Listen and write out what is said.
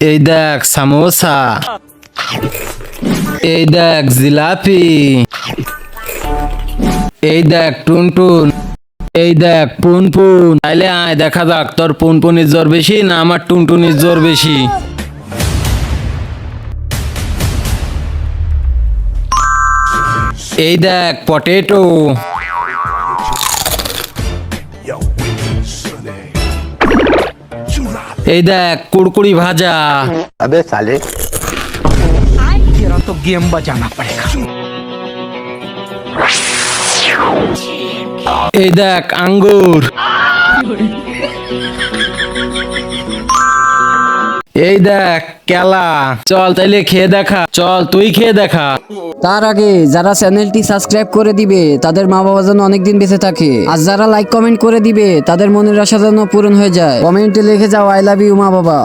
এই দেখ, সামোসা। এই দেখ, জিলাপি। এই দেখ, টুনটুন। এই দেখ, পুনপুন। তাইলে আয়, দেখা যাক, তোর পুনপুনির জ্বর বেশি না আমার টুনটুনির জ্বর বেশি? এই দেখ, পটেটো। এই দেখ কুড়কুড়ি ভাজা। আবে সালে। তো গেম বাজানা পড়েগা এই দেখ আঙ্গুর। এই দেখ কেলা। চল তাইলে খেয়ে দেখা। চল তুই খেয়ে দেখা। তার আগে যারা চ্যানেলটি সাবস্ক্রাইব করে দিবে তাদের মা বাবা যেন অনেকদিন বেঁচে থাকে। আর যারা লাইক কমেন্ট করে দিবে তাদের মনের আশা যেন পূরণ হয়ে যায়। কমেন্টে লিখে যাও আই লাভ ইউ মা বাবা